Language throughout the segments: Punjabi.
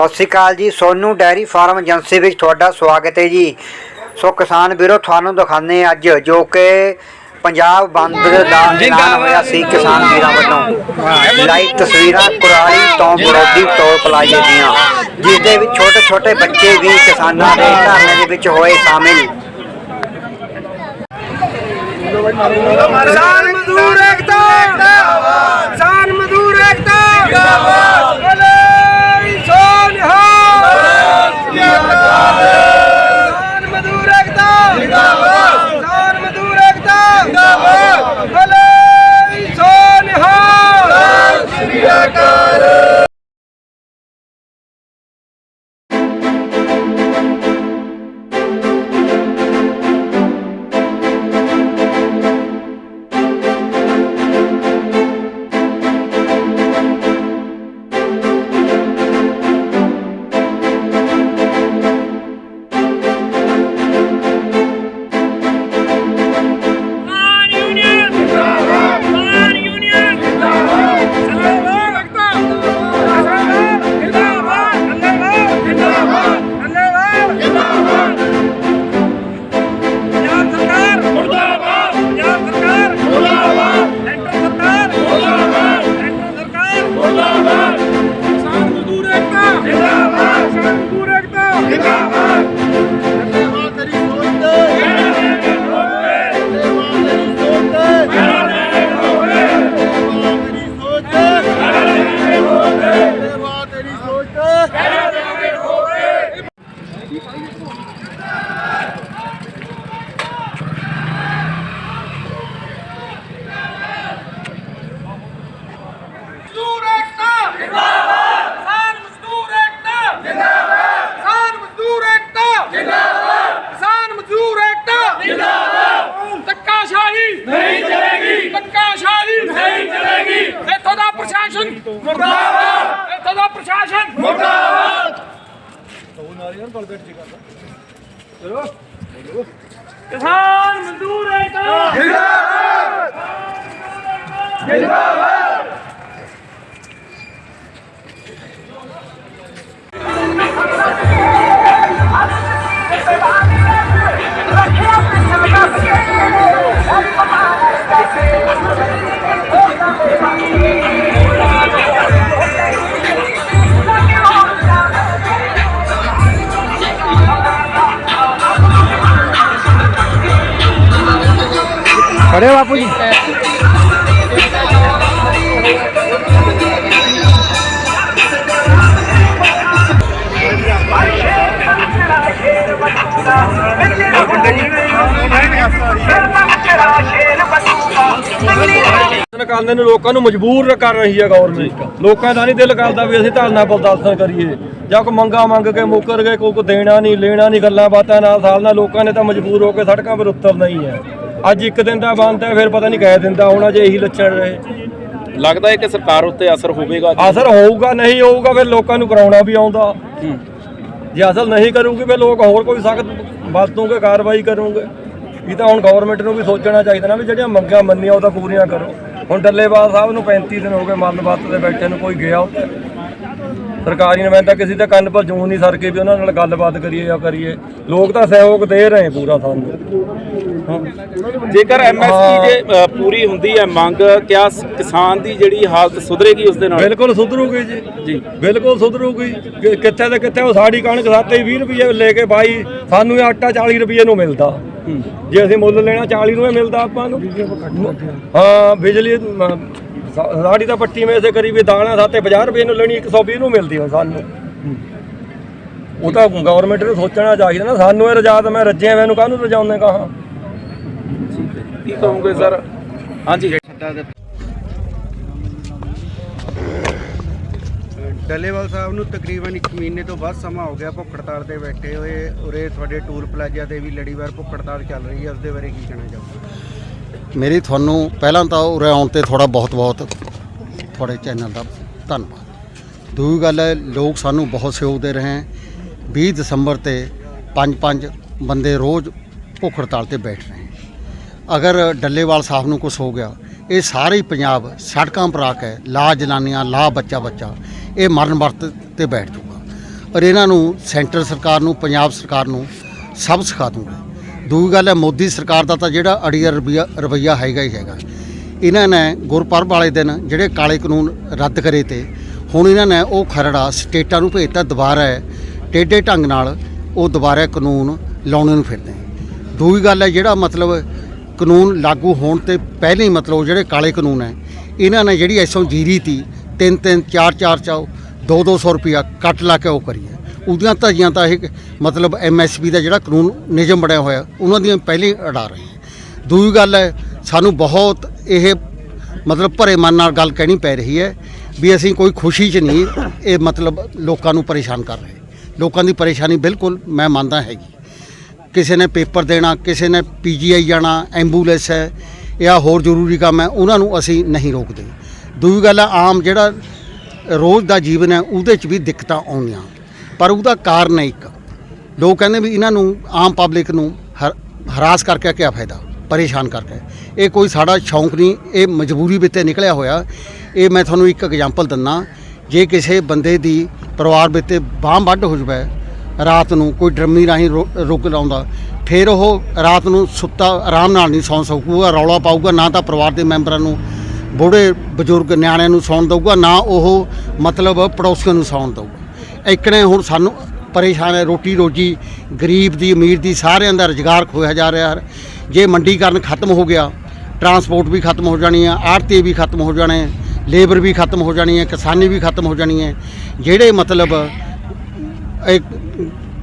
ਸਤਿ ਸ਼੍ਰੀ ਅਕਾਲ ਜੀ ਸੋਨੂ ਡੈਰੀ ਫਾਰਮ ਏਜੰਸੀ ਵਿੱਚ ਤੁਹਾਡਾ ਸਵਾਗਤ ਹੈ ਜੀ। ਸੋ ਕਿਸਾਨ ਵੀਰੋ ਤੁਹਾਨੂੰ ਦਿਖਾਉਂਦੇ ਹਾਂ ਅੱਜ ਜੋ ਕਿ ਪੰਜਾਬ ਬੰਦ ਦਾ ਐਲਾਨ ਹੋਇਆ ਸੀ ਕਿਸਾਨ ਵੀਰਾਂ ਵੱਲੋਂ। ਲਾਈਵ ਤਸਵੀਰਾਂ ਕੁਰਾਲੀ ਤੋਂ ਬਰੋਦੀ ਟੋਲ ਪਲਾਜ਼ੇ ਦੀਆਂ ਜਿਸ ਦੇ ਵਿੱਚ ਛੋਟੇ ਛੋਟੇ ਬੱਚੇ ਵੀ ਕਿਸਾਨਾਂ ਦੇ ਧਰਨੇ ਦੇ ਵਿੱਚ ਹੋਏ ਸ਼ਾਮਿਲ। ਕਿਸਾਨ ਮਜ਼ਦੂਰ ਏਕਤਾ! ਜਿੰਦਾਬਾਦ। ਕਿਸਾਨ ਮਜ਼ਦੂਰ ਏਕਤਾ! ਜਿੰਦਾਬਾਦ। ਖੜੇ ਹੋ ਬਾਪੂ ਜੀ ਪ੍ਰਦਰਸ਼ਨ ਕਰਨ ਨੂੰ ਲੋਕਾਂ ਨੂੰ ਮਜਬੂਰ ਕਰ ਰਹੀ ਹੈ ਗਵਰਨਮੈਂਟ ਲੋਕਾਂ ਦਾ ਨਹੀਂ ਦਿਲ ਕਰਦਾ ਵੀ ਅਸੀਂ ਧਰਨਾ ਪ੍ਰਦਰਸ਼ਨ ਕਰੀਏ। ਜਾਂ ਕੋਈ ਮੰਗਾ ਮੰਗ ਕੇ ਮੁੱਕਰ ਗਏ, ਕੋਈ ਕੋ ਦੇਣਾ ਨਹੀਂ, ਲੈਣਾ ਨਹੀਂ, ਗੱਲਾਂ ਬਾਤਾਂ ਨਾਲ ਸਾਲ ਨਾਲ ਲੋਕਾਂ ਨੇ ਤਾਂ ਮਜਬੂਰ ਹੋ ਕੇ ਸੜਕਾਂ ਪਰ ਉਤਰਨਾ ਹੀ ਹੈ। ਅੱਜ ਇੱਕ ਦਿਨ ਦਾ ਬੰਦ ਹੈ, ਫਿਰ ਪਤਾ ਨਹੀਂ ਕਿਹ ਦਿਨ ਦਾ ਹੋਣਾ ਜੇ ਇਹੀ ਲੱਛਣ ਰਹੇ। ਲੱਗਦਾ ਹੈ ਕਿ ਸਰਕਾਰ ਉੱਤੇ ਅਸਰ ਹੋਵੇਗਾ ਅਸਰ ਹੋਊਗਾ ਨਹੀਂ ਹੋਊਗਾ ਫਿਰ ਲੋਕਾਂ ਨੂੰ ਕਰਾਉਣਾ ਵੀ ਆਉਂਦਾ। ਜੇ ਅਸਲ ਨਹੀਂ ਕਰੂਗੀ ਫਿਰ ਲੋਕ ਹੋਰ ਕੋਈ ਸਖਤ ਵਰਤੋਂਗੇ ਕਾਰਵਾਈ ਕਰੂਗੇ। ਇਹ ਤਾਂ ਹੁਣ ਗਵਰਨਮੈਂਟ ਨੂੰ ਵੀ ਸੋਚਣਾ ਚਾਹੀਦਾ ਨਾ ਵੀ ਜਿਹੜੀਆਂ ਮੰਗਾਂ ਮੰਨੀਆਂ ਉਹ ਤਾਂ ਪੂਰੀਆਂ ਕਰੋ। ਹੁਣ ਡੱਲੇਵਾਲ ਸਾਹਿਬ ਨੂੰ 35 ਦਿਨ ਹੋ ਗਏ ਮਰਨ ਵਰਤ ਤੇ ਬੈਠੇ ਨੂੰ ਕੋਈ ਗਿਆ ਉੱਥੇ। ਸਰਕਾਰੀ ਨੁਮਾਇੰਦਾ ਕਿਸੇ ਦੇ ਕੰਨ ਪਰ ਜੂੰ ਨਹੀਂ ਸਰ ਕੇ ਵੀ ਉਹਨਾਂ ਨਾਲ ਗੱਲਬਾਤ ਕਰੀਏ ਜਾਂ ਕਰੀਏ। ਲੋਕ ਤਾਂ ਸਹਿਯੋਗ ਦੇ ਰਹੇ ਪੂਰਾ ਸਾਨੂੰ। ਹਾਂ। ਜੇਕਰ ਐਮਐਸਪੀ ਜੇ ਅ, ਪੂਰੀ ਹੁੰਦੀ ਹੈ ਮੰਗ ਕਿਆ ਕਿਸਾਨ ਦੀ ਜਿਹੜੀ ਹਾਲਤ ਸੁਧਰੇਗੀ ਉਸ ਦੇ ਨਾਲ? ਬਿਲਕੁਲ ਸੁਧਰੂਗੀ ਜੀ। ਜੀ। ਬਿਲਕੁਲ ਸੁਧਰੂਗੀ। ਕਿੱਥੇ ਤੇ ਕਿੱਥੇ ਉਹ ਸਾਡੀ ਕਣਕ ਸਾਤੇ 20 ਰੁਪਏ ਲੈ ਕੇ ਬਾਈ ਸਾਨੂੰ ਇਹ ਆਟਾ 40 ਰੁਪਏ ਨੂੰ ਮਿਲਦਾ। ਜੇ ਅਸੀਂ ਮੁੱਲ ਲੈਣਾ 40 ਨੂੰ ਇਹ ਮਿਲਦਾ ਆਪਾਂ ਨੂੰ। ਹਾਂ ਬਿਜਲੀ ਮ, ਸਾ- ਸਾਡੀ ਤਾਂ ਪੱਟੀ ਮੇ ਸੇ ਕਰੀਬ ਦਾਣਾ ਸਾਤੇ 50 ਰੁਪਏ ਨੂੰ ਲੈਣੀ 120 ਨੂੰ ਮਿਲਦੀ ਹੁਣ ਸਾਨੂੰ। ਉਹ ਤਾਂ ਗਵਰਨਮੈਂਟ ਨੂੰ ਸੋਚਣਾ ਚਾਹੀਦਾ ਨਾ ਸਾਨੂੰ ਇਹ ਰਜਾਤ ਮੈਂ ਰੱਜਿਆ ਮੈਨੂੰ ਕਾਹਨੂੰ ਰਜਾਉਂਦੇ ਕਹਾ ਕੀ ਕਹੋਗੇ ਸਰ? ਹਾਂਜੀ ਡੱਲੇਵਾਲ ਸਾਹਿਬ ਨੂੰ ਤਕਰੀਬਨ 1 ਮਹੀਨੇ ਤੋਂ ਵੱਧ ਸਮਾਂ ਹੋ ਗਿਆ ਭੁੱਖ ਹੜਤਾਲ ਤੇ ਬੈਠੇ ਹੋਏ ਉਰੇ ਤੁਹਾਡੇ ਟੂਲ ਪਲਾਜ਼ਾ ਤੇ ਵੀ ਲੜੀਵਾਰ ਭੁੱਖ ਹੜਤਾਲ ਚੱਲ ਰਹੀ ਹੈ ਉਸ ਦੇ ਬਾਰੇ ਕੀ ਕਹਿਣਾ ਚਾਹੋਗੇ? ਮੇਰੀ ਤੁਹਾਨੂੰ ਪਹਿਲਾਂ ਤਾਂ ਉਰੇ ਆਉਣ ਤੇ ਥੋੜਾ ਬਹੁਤ ਬਹੁਤ ਤੁਹਾਡੇ ਚੈਨਲ ਦਾ ਧੰਨਵਾਦ। ਦੂਜੀ ਗੱਲ ਹੈ, ਲੋਕ ਸਾਨੂੰ ਬਹੁਤ ਸਹਿਯੋਗ ਦੇ ਰਹੇ ਹੈ। 20 ਦਸੰਬਰ ਤੇ ਪੰਜ ਪੰਜ ਬੰਦੇ ਰੋਜ਼ ਭੁੱਖ ਹੜਤਾਲ ਤੇ ਬੈਠ ਰਹੇ ਹੈ। ਅਗਰ ਡੱਲੇਵਾਲ ਸਾਹਿਬ ਨੂੰ ਕੁਝ ਹੋ ਗਿਆ, ਇਹ ਸਾਰੇ ਹੀ ਪੰਜਾਬ ਸੜਕਾਂ ਪਰ ਆ ਕੇ ਲਾ ਜਨਾਨੀਆਂ ਲਾ ਬੱਚਾ ਬੱਚਾ, ਇਹ ਮਰਨ ਵਰਤ ਤੇ ਬੈਠ ਜਾਊਗਾ ਔਰ ਇਹਨਾਂ ਨੂੰ ਸੈਂਟਰ ਸਰਕਾਰ ਨੂੰ, ਪੰਜਾਬ ਸਰਕਾਰ ਨੂੰ ਸਭ ਸਿਖਾ ਦੂੰਗਾ। ਦੂਜੀ ਗੱਲ ਹੈ, ਮੋਦੀ ਸਰਕਾਰ ਦਾ ਤਾਂ ਜਿਹੜਾ ਅੜੀਆ ਰਵਈਆ ਰਵਈਆ ਹੈਗਾ ਹੀ ਹੈਗਾ। ਇਹਨਾਂ ਨੇ ਗੁਰਪੁਰਬ ਵਾਲੇ ਦਿਨ ਜਿਹੜੇ ਕਾਲੇ ਕਾਨੂੰਨ ਰੱਦ ਕਰੇ ਤੇ, ਹੁਣ ਇਹਨਾਂ ਨੇ ਉਹ ਖਰੜਾ ਸਟੇਟਾਂ ਨੂੰ ਭੇਜਤਾ, ਦੁਬਾਰਾ ਟੇਢੇ ਢੰਗ ਨਾਲ ਉਹ ਦੁਬਾਰਾ ਕਾਨੂੰਨ ਲਾਉਣੇ ਨੂੰ ਫਿਰਦੇ ਦੂਜੀ ਗੱਲ ਹੈ, ਜਿਹੜਾ ਮਤਲਬ ਕਾਨੂੰਨ ਲਾਗੂ ਹੋਣ ਤੇ ਪਹਿਲੇ ਹੀ ਮਤਲਬ ਜਿਹੜੇ ਕਾਲੇ ਕਾਨੂੰਨ ਹੈ, ਇਹਨਾਂ ਨੇ ਜਿਹੜੀ ਐਸੋਂ ਜੀਰੀ ਤੀ, ਤਿੰਨ ਤਿੰਨ, ਚਾਰ ਚਾਰ ਚਾਓ ਦੋ ਦੋ ਸੌ ਰੁਪਿਆ ਕੱਟ ਲਾ ਕੇ ਉਹ ਕਰੀਏ ਉਹਦੀਆਂ ਧਜੀਆਂ ਤਾਂ ਇਹ ਮਤਲਬ ਐਮਐਸਪੀ ਦਾ ਜਿਹੜਾ ਕਾਨੂੰਨ ਨਿਯਮ ਬਣਿਆ ਹੋਇਆ, ਉਹਨਾਂ ਦੀਆਂ ਪਹਿਲੀ ਹੀ ਅੜਾ ਰਹੇ ਹੈ। ਦੂਜੀ ਗੱਲ ਹੈ, ਸਾਨੂੰ ਬਹੁਤ ਇਹ ਮਤਲਬ ਭਰੇ ਮਨ ਨਾਲ ਗੱਲ ਕਹਿਣੀ ਪੈ ਰਹੀ ਹੈ ਵੀ ਅਸੀਂ ਕੋਈ ਖੁਸ਼ੀ 'ਚ ਨਹੀਂ ਇਹ ਮਤਲਬ ਲੋਕਾਂ ਨੂੰ ਪਰੇਸ਼ਾਨ ਕਰ ਰਹੇ। ਲੋਕਾਂ ਦੀ ਪਰੇਸ਼ਾਨੀ ਬਿਲਕੁਲ ਮੈਂ ਮੰਨਦਾ ਹੈਗੀ। ਕਿਸੇ ਨੇ ਪੇਪਰ ਦੇਣਾ, ਕਿਸੇ ਨੇ ਪੀਜੀਆਈ ਜਾਣਾ, ਐਂਬੂਲੈਂਸ ਹੈ, ਜਾਂ ਹੋਰ ਜ਼ਰੂਰੀ ਕੰਮ ਹੈ, ਉਹਨਾਂ ਨੂੰ ਅਸੀਂ ਨਹੀਂ ਰੋਕਦੇ। ਦੂਜੀ ਗੱਲ ਹੈ, ਆਮ ਜਿਹੜਾ ਰੋਜ਼ ਦਾ ਜੀਵਨ ਹੈ, ਉਹਦੇ 'ਚ ਵੀ ਦਿੱਕਤਾਂ ਆਉਂਦੀਆਂ। ਪਰ ਉਹਦਾ ਕਾਰਨ ਹੈ ਇੱਕ। ਲੋਕ ਕਹਿੰਦੇ ਵੀ ਇਹਨਾਂ ਨੂੰ, ਆਮ ਪਬਲਿਕ ਨੂੰ ਹਰ- ਹਰਾਸ ਕਰਕੇ ਕੀ ਫਾਇਦਾ? ਪਰੇਸ਼ਾਨ ਕਰਕੇ। ਇਹ ਕੋਈ ਸਾਡਾ ਸ਼ੌਂਕ ਨਹੀਂ, ਇਹ ਮਜਬੂਰੀ ਵਿੱਚ ਨਿਕਲਿਆ ਹੋਇਆ। ਇਹ ਮੈਂ ਤੁਹਾਨੂੰ ਇੱਕ ਐਗਜ਼ਾਮਪਲ ਦਿੰਦਾ। ਜੇ ਕਿਸੇ ਬੰਦੇ ਦੀ ਪਰਿਵਾਰ ਵਿੱਚ ਬਾਂਹ ਵੱਢ ਹੋ ਜਾਵੇ, ਰਾਤ ਨੂੰ ਕੋਈ ਡਰਮੀ ਰਾਹੀਂ ਰੋ- ਰੁਕ ਲਾਉਂਦਾ, ਫਿਰ ਉਹ ਰਾਤ ਨੂੰ ਸੁੱਤਾ, ਆਰਾਮ ਨਾਲ ਨਹੀਂ ਸੌਂ ਸਕੂਗਾ, ਰੌਲਾ ਪਾਊਗਾ, ਨਾ ਤਾਂ ਪਰਿਵਾਰ ਦੇ ਮੈਂਬਰਾਂ ਨੂੰ, ਬੁੜੇ ਬਜ਼ੁਰਗ ਨਿਆਣਿਆਂ ਨੂੰ ਸੌਣ ਦਊਗਾ, ਨਾ ਉਹ ਮਤਲਬ ਪੜੋਸੀਆਂ ਨੂੰ ਸੌਣ ਦਊਗਾ। ਇਕਣੇ ਹੁਣ ਸਾਨੂੰ ਪਰੇਸ਼ਾਨ ਹੈ, ਰੋਟੀ ਰੋਜੀ, ਗਰੀਬ ਦੀ, ਅਮੀਰ ਦੀ, ਸਾਰਿਆਂ ਦਾ ਰੁਜ਼ਗਾਰ ਖੋਇਆ ਜਾ ਰਿਹਾ ਹੈ। ਜੇ ਮੰਡੀਕਰਨ ਖਤਮ ਹੋ ਗਿਆ, ਟਰਾਂਸਪੋਰਟ ਵੀ ਖਤਮ ਹੋ ਜਾਣੀ ਹੈ ਆੜਤੀ ਵੀ ਖਤਮ ਹੋ ਜਾਣੇ, ਲੇਬਰ ਵੀ ਖਤਮ ਹੋ ਜਾਣੀ ਹੈ, ਕਿਸਾਨੀ ਵੀ ਖਤਮ ਹੋ ਜਾਣੀ ਹੈ, ਜਿਹੜੇ ਮਤਲਬ ਇਹ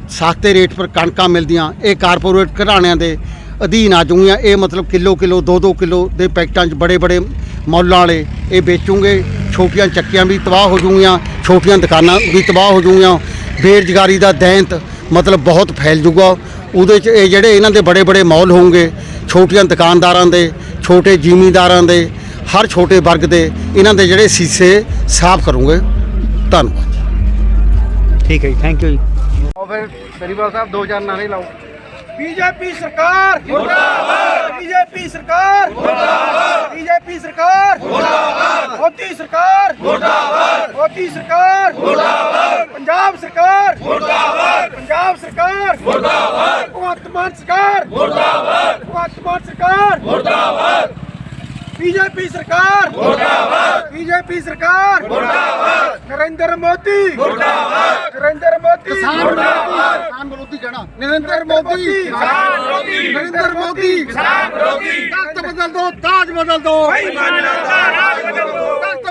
ਸਸਤੇ ਰੇਟ ਪਰ ਕਣਕਾਂ ਮਿਲਦੀਆਂ, ਇਹ ਕਾਰਪੋਰੇਟ ਘਰਾਣਿਆਂ ਦੇ ਅਧੀਨ ਆ ਜੂਗੀਆਂ ਇਹ ਮਤਲਬ ਕਿਲੋ ਕਿਲੋ 2-2 ਕਿਲੋ ਦੇ ਪੈਕਟਾਂ 'ਚ ਬੜੇ ਬੜੇ ਮੌਲਾਂ ਵਾਲੇ ਇਹ ਵੇਚੂਗੇ। ਛੋਟੀਆਂ ਚੱਕੀਆਂ ਵੀ ਤਬਾਹ ਹੋ ਜੂਗੀਆਂ ਛੋਟੀਆਂ ਦੁਕਾਨਾਂ ਵੀ ਤਬਾਹ ਹੋ ਜੂਗੀਆਂ ਬੇਰੁਜ਼ਗਾਰੀ ਦਾ ਦੈਂਤ ਮਤਲਬ ਬਹੁਤ ਫੈਲ ਜੂਗਾ ਉਹਦੇ 'ਚ ਇਹ ਜਿਹੜੇ ਇਹਨਾਂ ਦੇ ਬੜੇ ਬੜੇ ਮੌਲ ਹੋਣਗੇ ਛੋਟੀਆਂ ਦੁਕਾਨਦਾਰਾਂ ਦੇ ਛੋਟੇ ਜ਼ਿਮੀਂਦਾਰਾਂ ਦੇ ਹਰ ਛੋਟੇ ਵਰਗ ਦੇ ਇਹਨਾਂ ਦੇ ਜਿਹੜੇ ਸੀਸੇ ਸਾਫ਼ ਕਰੂੰਗੇ। ਧੰਨਵਾਦ। ਠੀਕ ਹੈ ਜੀ ਥੈਂਕ ਯੂ ਜੀ। ਉਹ ਫਿਰ ਸਾਹਿਬ ਦੋ ਚਾਰ ਨਾਰੇ ਲਾਓ। ਬੀਜੇਪੀ ਸਰਕਾਰ ਮੁਰਦਾਬਾਦ ਬੀਜੇਪੀ ਸਰਕਾਰ। ਮੁਰਦਾਬਾਦ ਬੀਜੇਪੀ ਸਰਕਾਰ ਮੁਰਦਾਬਾਦ ਮੋਦੀ ਸਰਕਾਰ ਮੁਰਦਾਬਾਦ। ਮੋਦੀ ਸਰਕਾਰ। ਮੁਰਦਾਬਾਦ। ਪੰਜਾਬ ਸਰਕਾਰ। ਮੁਰਦਾਬਾਦ। ਪੰਜਾਬ ਸਰਕਾਰ। ਮੁਰਦਾਬਾਦ। ਭਗਵੰਤ ਮਾਨ ਸਰਕਾਰ। ਮੁਰਦਾਬਾਦ। ਭਗਵੰਤ ਮਾਨ ਸਰਕਾਰ। ਮੁਰਦਾਬਾਦ। ਬੀਜੇਪੀ ਸਰਕਾਰ। ਮੁਰਦਾਬਾਦ। ਬੀਜੇਪੀ ਸਰਕਾਰ। ਮੁਰਦਾਬਾਦ। ਨਰਿੰਦਰ ਮੋਦੀ। ਮੁਰਦਾਬਾਦ। ਨਰਿੰਦਰ ਮੋਦੀ। ਮੁਰਦਾਬਾਦ। ਕਿਸਾਨ ਵਿਰੋਧੀ ਕਹਿਣਾ। ਨਰਿੰਦਰ ਮੋਦੀ। ਕਿਸਾਨ ਵਿਰੋਧੀ। ਨਰਿੰਦਰ ਮੋਦੀ। ਕਿਸਾਨ ਵਿਰੋਧੀ। ਤਖਤ ਬਦਲ ਦੋ ਤਾਜ ਬਦਲ ਦੋ। ਬੇਈਮਾਨਾਂ ਦਾ ਰਾਜ ਬਦਲ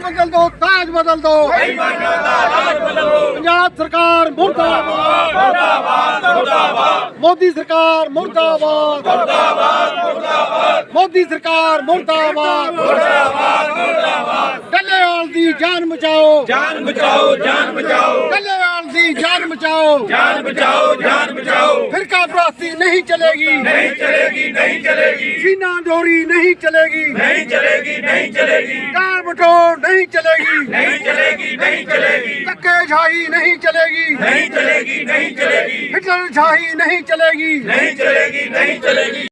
ਬਦਲ ਦੋ ਤਾਜ ਬਦਲ ਦੋ। ਬੇਈਮਾਨਾਂ ਦਾ ਰਾਜ ਬਦਲ ਦੋ ਪੰਜਾਬ ਸਰਕਾਰ ਮੁਰਦਾਬਾਦ। ਮੁਰਦਾਬਾਦ ਮੁਰਦਾਬਾਦ ਮੋਦੀ ਸਰਕਾਰ ਮੁਰਦਾਬਾਦ। ਮੁਰਦਾਬਾਦ ਮੁਰਦਾਬਾਦ ਮੋਦੀ ਸਰਕਾਰ ਮੁਰਦਾਬਾਦ ਮੁਰਦਾਬਾਦ ਮੁਰਦਾਬਾਦ। ਡੱਲੇਵਾਲ ਦੀ ਜਾਨ ਬਚਾਓ। ਜਾਨ ਬਚਾਓ ਜਾਨ ਬਚਾਓ। ਡੱਲੇਵਾਲ ਦੀ ਜਾਨ ਬਚਾਓ ਜਾਨ ਬਚਾਓ ਜਾਨ ਬਚਾਓ ਫਿਰਕਾ ਪ੍ਰਸਤੀ ਨਹੀਂ ਚਲੇਗੀ ਨਹੀਂ ਚਲੇਗੀ ਨਹੀਂ ਚਲੇਗੀ ਸੀਨਾ ਡੋਰੀ ਨਹੀਂ ਚਲੇਗੀ ਨਹੀਂ ਚਲੇਗੀ ਨਹੀਂ ਚਲੇਗੀ ਕਾਰ ਬਟੋਰ ਨਹੀਂ ਚਲੇਗੀ ਨਹੀਂ ਚਲੇਗੀ ਨਹੀਂ ਚਲੇਗੀ ਧੱਕੇ ਛਾਈ ਨਹੀਂ ਚਲੇਗੀ ਨਹੀਂ ਚਲੇਗੀ ਨਹੀਂ ਚਲੇਗੀ ਹਿਟਲਰ ਛਾਈ ਨਹੀਂ ਚਲੇਗੀ ਨਹੀਂ ਚਲੇਗੀ ਨਹੀਂ ਚਲੇਗੀ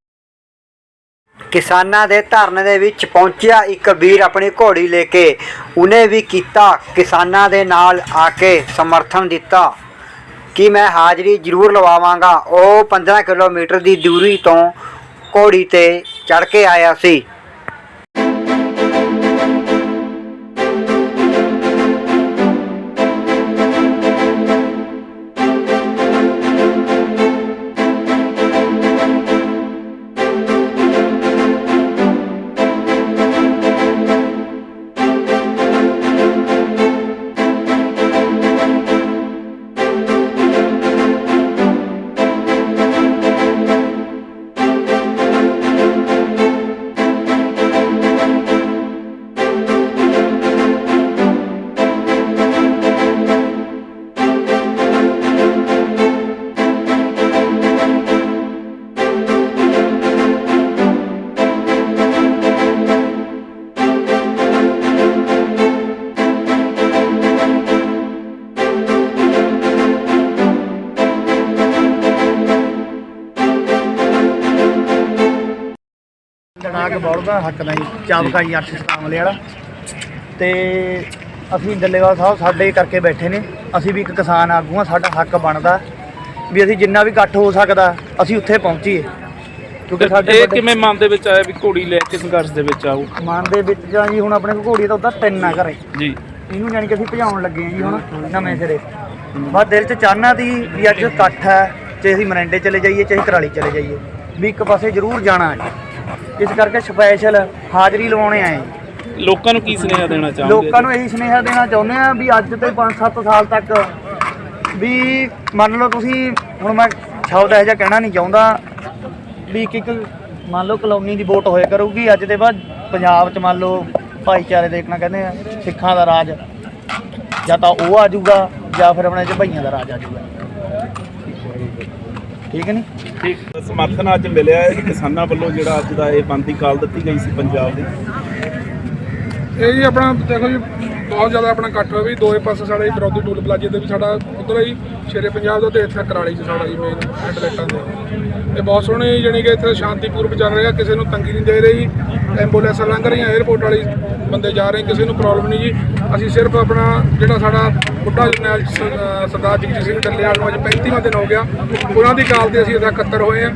ਕਿਸਾਨਾਂ ਦੇ ਧਰਨੇ ਦੇ ਵਿੱਚ ਪਹੁੰਚਿਆ ਇੱਕ ਵੀਰ ਆਪਣੀ ਘੋੜੀ ਲੈ ਕੇ। ਉਹਨੇ ਵੀ ਕੀਤਾ, ਕਿਸਾਨਾਂ ਦੇ ਨਾਲ ਆ ਕੇ ਸਮਰਥਨ ਦਿੱਤਾ। ਕਿ ਮੈਂ ਹਾਜ਼ਰੀ ਜ਼ਰੂਰ ਲਵਾਵਾਂਗਾ। ਉਹ 15 ਕਿਲੋਮੀਟਰ ਦੀ ਦੂਰੀ ਤੋਂ ਘੋੜੀ ਤੇ ਚੜ ਕੇ ਆਇਆ ਸੀ। ਬੋਲਦਾ ਹੱਕ ਨਹੀਂ ਚਾਬਕਾ ਜੀ ਅੱਠ ਸਤਾਮਲੇ ਵਾਲਾ ਤੇ ਅਸੀਂ ਡੱਲੇਵਾਲ ਸਾਹਿਬ ਸਾਡੇ ਕਰਕੇ ਬੈਠੇ ਨੇ ਅਸੀਂ ਵੀ ਇੱਕ ਕਿਸਾਨ ਆਗੂ ਆ ਸਾਡਾ ਹੱਕ ਬਣਦਾ ਵੀ ਅਸੀਂ ਜਿੰਨਾ ਵੀ ਇਕੱਠ ਹੋ ਸਕਦਾ ਅਸੀਂ ਉੱਥੇ ਪਹੁੰਚੀਏ। ਕਿਉਂਕਿ ਸਾਡੇ ਇਹ ਵੱਡੇ- ਕਿਵੇਂ ਮਨ ਦੇ ਵਿੱਚ ਆਇਆ ਵੀ ਘੋੜੀ ਲੈ ਕੇ ਸੰਘਰਸ਼ ਦੇ ਵਿੱਚ ਆਓ? ਮਨ ਦੇ ਵਿੱਚ ਜਾਂ ਜੀ ਹੁਣ ਆਪਣੇ ਕੋਲ ਘੋੜੀ ਤਾਂ ਉਦਾਂ ਤਿੰਨ ਆ ਘਰੇ। ਜੀ। ਇਹਨੂੰ ਜਾਣੀ ਕਿ ਅਸੀਂ ਭਜਾਉਣ ਲੱਗੇ ਆ ਜੀ ਹੁਣ ਨਵੇਂ ਸਿਰੇ। ਬਸ ਦਿਲ 'ਚ ਚਾਹਨਾ ਦੀ ਵੀ ਅੱਜ ਇਕੱਠ ਹੈ ਚਾਹੇ ਅਸੀਂ ਮਰਿੰਡੇ ਚਲੇ ਜਾਈਏ ਚਾਹੇ ਕਰਾਲੀ ਚਲੇ ਜਾਈਏ। ਵੀ ਇੱਕ ਪਾਸੇ ਜ਼ਰੂਰ ਜਾਣਾ ਹੈ। ਇਸ ਕਰਕੇ ਸਪੈਸ਼ਲ ਹਾਜ਼ਰੀ ਲਵਾਉਣੇ ਆਏ। ਲੋਕਾਂ ਨੂੰ ਕੀ ਸੁਨੇਹਾ ਦੇਣਾ ਚਾਹੋਗੇ ਲੋਕਾਂ ਨੂੰ ਇਹੀ ਸੁਨੇਹਾ ਦੇਣਾ ਚਾਹੁੰਦੇ ਆ ਵੀ ਅੱਜ ਤੋਂ 5-7 ਸਾਲ ਤੱਕ ਵੀ ਮੰਨ ਲਓ ਤੁਸੀਂ ਹੁਣ ਮੈਂ ਸ਼ਬਦ ਇਹੋ ਜਿਹਾ ਕਹਿਣਾ ਨਹੀਂ ਚਾਹੁੰਦਾ ਵੀ ਇੱਕ ਇੱਕ ਮੰਨ ਲਓ ਕਲੋਨੀ ਦੀ ਵੋਟ ਹੋਏ ਕਰੂਗੀ ਅੱਜ ਦੇ ਬਾਅਦ ਪੰਜਾਬ 'ਚ ਮੰਨ ਲਓ ਭਾਈਚਾਰੇ ਦੇਖਣਾ ਕਹਿੰਦੇ ਆ ਸਿੱਖਾਂ ਦਾ ਰਾਜ ਜਾਂ ਤਾਂ ਉਹ ਆ ਜਾਊਗਾ ਜਾਂ ਫਿਰ ਆਪਣੇ ਚ ਭਈਆਂ ਦਾ ਰਾਜ ਆ ਜਾਊਗਾ ਠੀਕ ਹੈ ਨਹੀਂ ਠੀਕ। ਸਮਰਥਨ ਅੱਜ ਮਿਲਿਆ ਹੈ ਕਿਸਾਨਾਂ ਵੱਲੋਂ ਜਿਹੜਾ ਅੱਜ ਦਾ ਇਹ ਬੰਦੀ ਕਾਲ ਦਿੱਤੀ ਗਈ ਸੀ ਪੰਜਾਬ ਦੀ। ਇਹ ਜੀ ਆਪਣਾ ਦੇਖੋ ਜੀ ਬਹੁਤ ਜ਼ਿਆਦਾ ਆਪਣਾ ਇਕੱਠ ਹੋਇਆ ਵੀ ਦੋਵੇਂ ਪਾਸੇ ਸਾਡੇ ਵਿਰੋਧੀ ਟੂਲ ਪਲਾਜੇ ਤੇ ਵੀ ਸਾਡਾ ਉਧਰ ਹੀ ਸ਼ੇਰੇ ਪੰਜਾਬ ਦਾ ਤੇ ਇੱਥੇ ਕਰਾਲੀ 'ਚ ਸਾਡਾ ਜੀ ਮੇਨ ਹੈਡਲਾਈਟਾਂ ਦੇ ਇਹ ਬਹੁਤ ਸੋਹਣੇ ਜਾਣੀ ਕਿ ਇੱਥੇ ਸ਼ਾਂਤੀਪੂਰਵਕ ਚੱਲ ਰਿਹਾ, ਕਿਸੇ ਨੂੰ ਤੰਗੀ ਨਹੀਂ ਦੇ ਰਹੀ। ਐਂਬੂਲੈਂਸਾਂ ਲੰਘ ਰਹੀਆਂ 에어ਪੋਰਟ ਵਾਲੀ ਬੰਦੇ ਜਾ ਰਹੇ, ਕਿਸੇ ਨੂੰ ਪ੍ਰੋਬਲਮ ਨਹੀਂ ਜੀ। ਅਸੀਂ ਸਿਰਫ ਆਪਣਾ ਜਿਹੜਾ ਸਾਡਾ ਬੁੱਢਾ ਜਰਨੈਲ ਸਰਦਾਰ ਜਗਜੀਤ ਸਿੰਘ ਡੱਲੇਵਾਲ ਨੂੰ ਅੱਜ 35ਵਾਂ ਦਿਨ ਹੋ ਗਿਆ। ਉਹਨਾਂ ਦੀ ਕਾਲ ਤੇ ਅਸੀਂ ਇਹਦਾ ਇਕੱਤਰ ਹੋਏ ਆ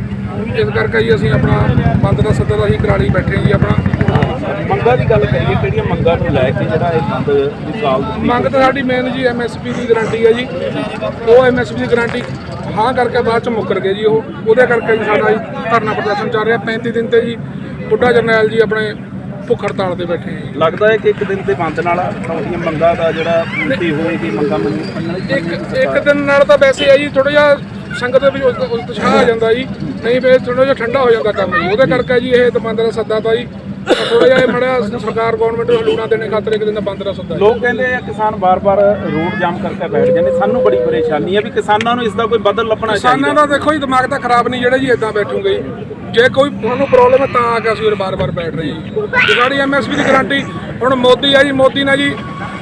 ਇਸ ਕਰਕੇ ਜੀ ਅਸੀਂ ਆਪਣਾ ਬੰਦ ਦਾ ਸੱਦਾ ਦਾ ਅਸੀਂ ਕਰਾਲੀ ਬੈਠੇ ਜੀ ਆਪਣਾ। ਮੰਗਾਂ ਦੀ ਗੱਲ ਕਰੀਏ ਕਿਹੜੀਆਂ ਮੰਗਾਂ ਨੂੰ ਲੈ ਕੇ ਜਿਹੜਾ ਇਹ ਬੰਦ ਦੀ ਕਾਲ ਦਿੱਤੀ ਮੰਗ ਤਾਂ ਸਾਡੀ ਮੇਨ ਜੀ ਐਮਐਸਪੀ ਦੀ ਗਾਰੰਟੀ ਹੈ ਜੀ। ਉਹ ਐਮਐਸਪੀ ਦੀ ਗਾਰੰਟੀ ਹਾਂ ਕਰਕੇ ਬਾਅਦ ਚ ਮੁੱਕਰ ਗਏ ਜੀ ਉਹ। ਉਹਦੇ ਕਰਕੇ ਜੀ ਸਾਡਾ ਜੀ ਧਰਨਾ ਪ੍ਰਦਰਸ਼ਨ ਚੱਲ ਰਿਹਾ 35 ਦਿਨ ਤੇ ਜੀ। ਬੁੱਢਾ ਜਰਨੈਲ ਜੀ ਆਪਣੇ ਭੁੱਖ ਹੜਤਾਲ ਤੇ ਬੈਠੇ ਹੈ ਜੀ। ਲੱਗਦਾ ਹੈ ਕਿ ਇੱਕ ਦਿਨ ਦੇ ਬੰਦ ਨਾਲ ਤੁਹਾਡੀਆਂ ਮੰਗਾਂ ਦਾ ਜਿਹੜਾ ਪੂਰਤੀ ਹੋਏਗੀ ਮੰਗਾਂ ਮੰਨਣ ਇੱਕ ਇੱਕ ਦਿਨ ਨਾਲ ਤਾਂ ਵੈਸੇ ਹੈ ਜੀ ਥੋੜਾ ਜਿਹਾ ਸੰਗਤ ਦੇ ਵਿੱਚ ਉਤ- ਉਤਸ਼ਾਹ ਆ ਜਾਂਦਾ ਜੀ। ਨਹੀਂ ਫੇਰ ਥੋੜਾ ਜਿਹਾ ਠੰਡਾ ਹੋ ਜਾਂਦਾ ਕੰਮ ਜੀ। ਉਹਦੇ ਕਰਕੇ ਜੀ ਇਹ ਬੰਦ ਦਾ ਸੱਦਾ ਤਾਂ ਜੀ। ਥੋੜਾ ਜਿਹਾ ਇਹ ਮੜਿਆ ਸਰਕਾਰ ਗਵਰਨਮੈਂਟ ਨੂੰ ਹਲੂਣਾ ਦੇਣੇ ਖਾਤਰ ਇੱਕ ਦਿਨ ਦਾ ਬੰਦ ਦਾ ਸੱਦਾ। ਲੋਕ ਕਹਿੰਦੇ ਆ ਕਿਸਾਨ ਬਾਰ-ਬਾਰ ਰੋਡ ਜਾਮ ਕਰਕੇ ਬੈਠ ਜਾਂਦੇ। ਸਾਨੂੰ ਬੜੀ ਪਰੇਸ਼ਾਨੀ ਹੈ ਵੀ ਕਿਸਾਨਾਂ ਨੂੰ ਇਸ ਦਾ ਕੋਈ ਬਦਲ ਲੱਭਣਾ ਕਿਸਾਨਾਂ ਚਾਹੀਦਾ ਦਾ ਦੇਖੋ ਜੀ ਦਿਮਾਗ ਤਾਂ ਖਰਾਬ ਨਹੀਂ ਜਿਹੜੇ ਜੀ ਇਦਾਂ ਬੈਠੂਗੇ ਜੀ। ਜੇ ਕੋਈ ਤੁਹਾਨੂੰ ਪ੍ਰੋਬਲਮ ਹੈ ਤਾਂ ਆ ਕੇ ਅਸੀਂ ਉਰੇ ਬਾਰ-ਬਾਰ ਬੈਠ ਰਹੇ ਹਾਂ ਜੀ। ਤੇ ਸਾਡੀ ਐਮਐਸਪੀ ਦੀ ਗਾਰੰਟੀ ਹੁਣ ਮੋਦੀ ਆ ਜੀ, ਮੋਦੀ ਨੇ ਜੀ,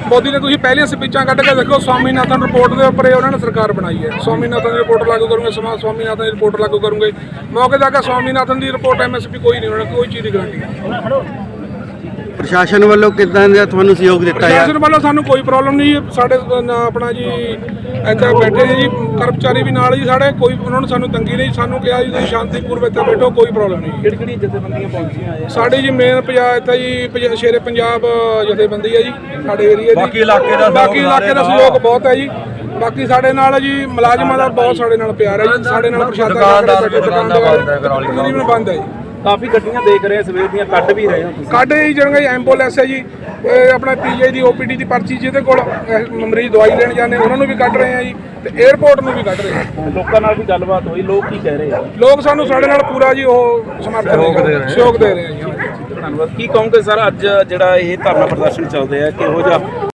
ਮੋਦੀ ਨੇ ਤੁਸੀਂ ਪਹਿਲੀਆਂ ਸਪੀਚਾਂ ਕੱਢ ਕੇ ਦੇਖੋ, ਸਵਾਮੀਨਾਥਨ ਰਿਪੋਰਟ ਦੇ ਉੱਪਰ ਉਹਨਾਂ ਨੇ ਸਰਕਾਰ ਬਣਾਈ ਹੈ। ਸਵਾਮੀਨਾਥਨ ਦੀ ਰਿਪੋਰਟ ਲਾਗੂ ਕਰੂਗੇ, ਸਮਾ, ਸਵਾਮੀਨਾਥਨ ਦੀ ਰਿਪੋਰਟ ਲਾਗੂ ਕਰੂਗੇ। ਮੌਕੇ ਜਾ ਕੇ ਸਵਾਮੀਨਾਥਨ ਦੀ ਰਿਪੋਰਟ ਐਮਐਸਪੀ ਕੋਈ ਨਹੀਂ, ਉਹਨਾਂ ਨੇ ਕੋਈ ਚੀਜ਼ ਦੀ ਗਾਰੰਟੀ ਨਹੀਂ। ਪ੍ਰਸ਼ਾਸਨ ਵੱਲੋਂ ਕਿਦਾਂ ਦਾ ਤੁਹਾਨੂੰ ਸਹਿਯੋਗ ਦਿੱਤਾ ਜਾ ਪ੍ਰਸ਼ਾਸਨ ਵੱਲੋਂ ਸਾਨੂੰ ਕੋਈ ਪ੍ਰੋਬਲਮ ਨਹੀਂ। ਸਾਡੇ ਆਪਣਾ ਜੀ ਇੱਥੇ ਬੈਠੇ ਨੇ ਜੀ ਕਰਮਚਾਰੀ ਵੀ ਨਾਲ ਜੀ ਸਾਡੇ ਕੋਈ ਉਹਨਾਂ ਨੂੰ ਸਾਨੂੰ ਤੰਗੀ ਨਹੀਂ। ਸਾਨੂੰ ਕਿਹਾ ਜੀ ਤੁਸੀਂ ਸ਼ਾਂਤੀਪੂਰਵਕ ਇੱਥੇ ਬੈਠੋ ਕੋਈ ਪ੍ਰੋਬਲਮ ਨਹੀਂ ਜੀ। ਕਿਹੜੀ ਕਿਹੜੀ ਜਥੇਬੰਦੀਆਂ ਪਹੁੰਚੀਆਂ ਆ ਸਾਡੀ ਜੀ ਮੇਨ ਪੰਜਾਬ ਇੱਥੇ ਜੀ ਪੰਜ- ਸ਼ੇਰੇ ਪੰਜਾਬ ਜਥੇਬੰਦੀ ਹੈ ਜੀ ਸਾਡੇ ਏਰੀਆ ਦੀ। ਬਾਕੀ ਇਲਾਕੇ ਦਾ ਬਾਕੀ ਸਹਿਯੋਗ ਇਲਾਕੇ ਦਾ ਸਹਿਯੋਗ ਬਹੁਤ ਹੈ ਜੀ। ਬਾਕੀ ਸਾਡੇ ਨਾਲ ਜੀ ਮੁਲਾਜ਼ਮਾਂ ਦਾ ਬਹੁਤ ਸਾਡੇ ਨਾਲ ਪਿਆਰ ਹੈ ਜੀ। ਸਾਡੇ ਨਾਲ ਪ੍ਰਸ਼ਾਸਨ ਦੁਕਾਨਦਾਰ ਬੈਠੇ ਦੁਕਾਨਾਂ ਬੰਦ ਹੈ ਕਰਾਲੀ ਦਾ। ਤਕਰੀਬਨ ਬੰਦ ਹੈ ਜੀ। ਕਾਫੀ ਗੱਡੀਆਂ ਦੇਖ ਰਹੇ ਆ ਸਵੇਰ ਦੀਆਂ ਕੱਢ ਵੀ ਰਹੇ ਹੋ ਤੁਸੀਂ। ਕਾਡੇ ਹੀ ਜਿਹੜਾ ਐਂਬੂਲੈਂਸ ਹੈ ਜੀ। ਇਹ ਆਪਣਾ ਪੀਜੀ ਦੀ ਓਪੀਡੀ ਦੀ ਪਰਚੀ ਜਿਹਦੇ ਕੋਲ ਮਰੀਜ਼ ਦਵਾਈ ਲੈਣ ਜਾਂਦੇ ਉਹਨਾਂ ਨੂੰ ਵੀ ਕੱਢ ਰਹੇ ਆ ਜੀ ਤੇ 에어ਪੋਰਟ ਨੂੰ ਵੀ ਕੱਢ ਰਹੇ ਆ। ਲੋਕਾਂ ਨਾਲ ਵੀ ਗੱਲਬਾਤ ਹੋਈ ਲੋਕ ਕੀ ਕਹਿ ਰਹੇ ਆ? ਲੋਕ ਸਾਨੂੰ ਸਾਡੇ ਨਾਲ ਪੂਰਾ ਜੀ ਉਹ ਸਮਰਥਨ ਦੇ ਰਹੇ ਸਹਿਯੋਗ ਦੇ ਰਹੇ ਆ ਜੀ। ਧੰਨਵਾਦ। ਕੀ ਕਹੋਗੇ ਸਰ ਅੱਜ ਜਿਹੜਾ ਇਹ ਧਰਨਾ ਪ੍ਰਦਰਸ਼ਨ ਚੱਲਦੇ ਆ ਕਿਹੋ ਜਿਹਾ